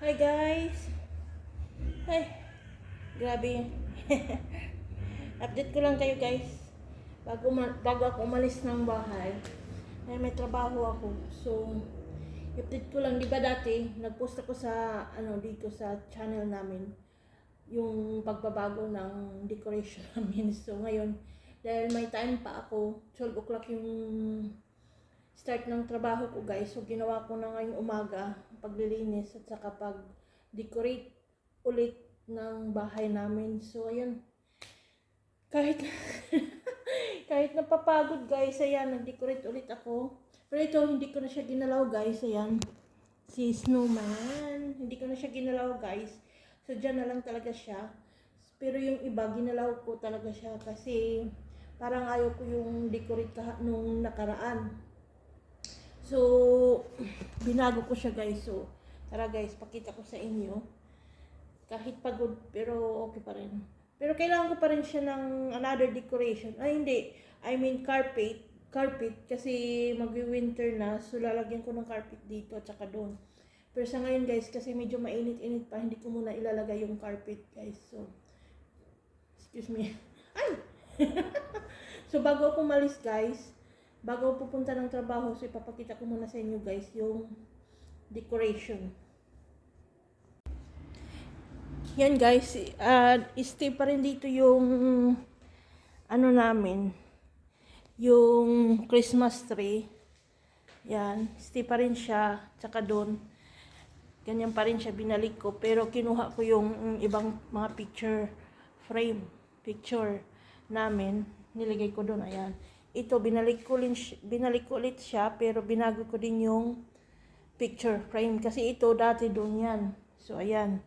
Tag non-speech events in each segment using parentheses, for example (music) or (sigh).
Hi guys! Hi! Grabe. (laughs) Update ko lang kayo guys. Bago, bago ako umalis ng bahay, ay may trabaho ako. So, update ko lang. Di ba dati, nagpost ako sa, ano, dito sa channel namin, yung pagbabago ng decoration (laughs) namin. So, ngayon, dahil may time pa ako, 12 o'clock yung start ng trabaho ko guys. So ginawa ko na ngayong umaga paglilinis at saka pag decorate ulit ng bahay namin. So ayun. Kahit (laughs) kahit napapagod guys, ayan, nag-decorate ulit ako. Pero ito, hindi ko na siya ginalaw guys, ayan. Si Snowman, hindi ko na siya ginalaw guys. So dyan na lang talaga siya. Pero yung iba, ginalaw ko talaga siya kasi parang ayaw ko yung decorate nung nakaraan. So, binago ko siya guys. So, tara guys, pakita ko sa inyo. Kahit pagod, pero okay pa rin. Pero kailangan ko pa rin siya ng another decoration. Ay, hindi. I mean carpet. Carpet. Kasi mag-winter na. So, lalagyan ko ng carpet dito at saka doon. Pero sa ngayon guys, kasi medyo mainit-init pa, hindi ko muna ilalagay yung carpet guys. So, excuse me. (laughs) Ay! (laughs) so, bago ako malis guys, bago pupunta ng trabaho, so ipapakita ko muna sa inyo guys yung decoration. Yan guys, uh, stay pa rin dito yung ano namin, yung Christmas tree. Yan, stay pa rin siya, tsaka doon. Ganyan pa rin siya, binalik ko. Pero kinuha ko yung ibang mga picture frame, picture namin. Nilagay ko doon, ayan ito binalik ko, lin, binalik ko ulit siya pero binago ko din yung picture frame. Kasi ito dati doon yan. So ayan.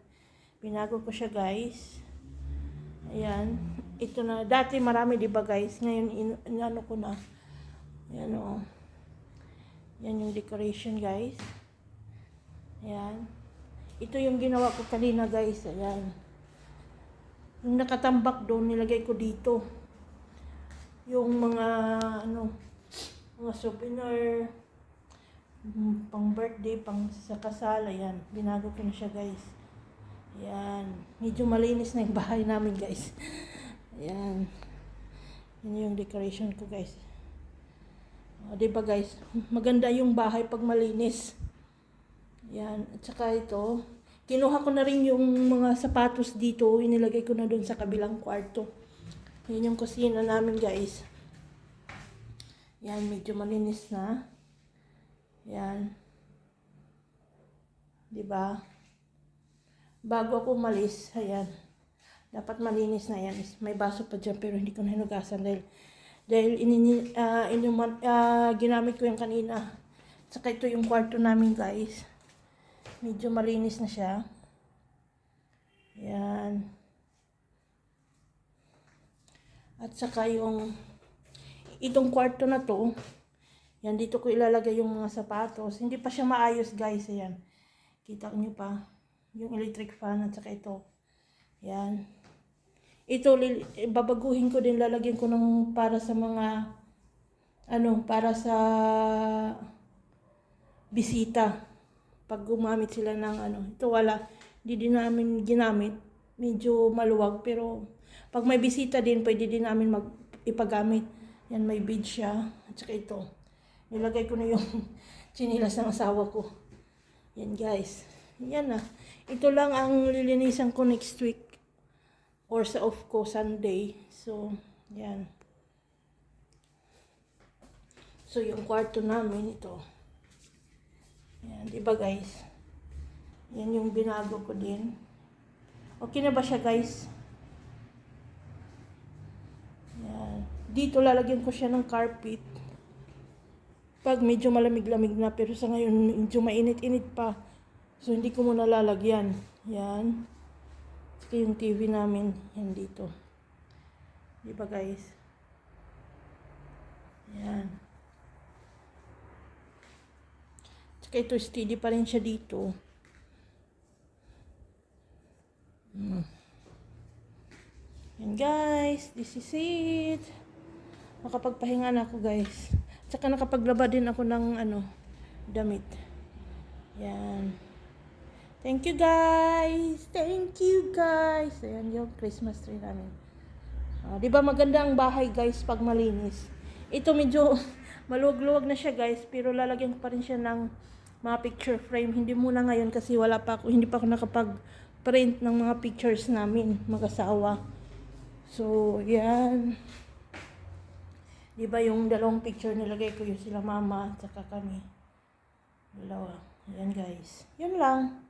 Binago ko siya guys. Ayan. Ito na dati marami di ba guys? Ngayon in, inano ko na. Ayan o yan yung decoration guys. Ayan. Ito yung ginawa ko kanina guys. Ayan. Yung nakatambak doon nilagay ko dito yung mga ano mga souvenir mm, pang birthday, pang sa kasal, ayan, binago ko na siya guys. Ayan, medyo malinis na yung bahay namin guys. Ayan, yun yung decoration ko guys. O, diba guys, maganda yung bahay pag malinis. Ayan, at saka ito, kinuha ko na rin yung mga sapatos dito, inilagay ko na dun sa kabilang kwarto. Yan yung kusina namin guys. Yan, medyo malinis na. Yan. 'Di ba? Bago ako umalis, ayan. Dapat malinis na yan. May baso pa dyan pero hindi ko na hinugasan dahil dahil inini, uh, inuman, uh, ginamit ko yung kanina. Saka ito yung kwarto namin guys. Medyo malinis na siya. Yan. At saka yung itong kwarto na to, yan dito ko ilalagay yung mga sapatos. Hindi pa siya maayos guys, ayan. Kita niyo pa yung electric fan at saka ito. Yan. Ito babaguhin ko din lalagyan ko ng para sa mga ano, para sa bisita pag gumamit sila ng ano. Ito wala, hindi din namin ginamit. Medyo maluwag pero pag may bisita din, pwede din namin mag ipagamit. Yan, may bead siya. At saka ito. Nilagay ko na yung (laughs) chinilas ng asawa ko. Yan guys. Yan na. Ito lang ang lilinisan ko next week. Or sa off ko Sunday. So, yan. So, yung kwarto namin ito. Yan, di ba guys? Yan yung binago ko din. Okay na ba siya guys? Dito lalagyan ko siya ng carpet. Pag medyo malamig-lamig na, pero sa ngayon medyo mainit-init pa. So, hindi ko muna lalagyan. Yan. Saka yung TV namin, yan dito. Di ba guys? Yan. Saka ito, steady pa rin siya dito. Hmm. And guys, this is it nakapagpahinga na ako guys. Tsaka nakapaglaba din ako ng ano, damit. Yan. Thank you guys. Thank you guys. Ayan yung Christmas tree namin. Ah, 'Di ba maganda ang bahay guys pag malinis. Ito medyo (laughs) maluwag-luwag na siya guys, pero lalagyan ko pa rin siya ng mga picture frame. Hindi muna ngayon kasi wala pa ako, hindi pa ako nakapag-print ng mga pictures namin mag-asawa. So, yan. 'Di ba yung dalawang picture nilagay ko yung sila mama at saka kami. Dalawa. Yan guys. Yun lang.